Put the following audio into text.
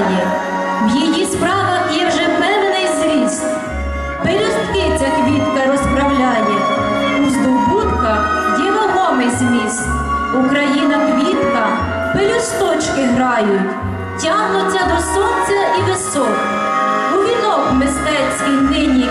виростає, в її справах є вже певний зріст, пелюстки ця квітка розправляє, у здобутках є вагомий зміст. Україна квітка, пелюсточки грають, тягнуться до сонця і висок. У вінок мистецький нині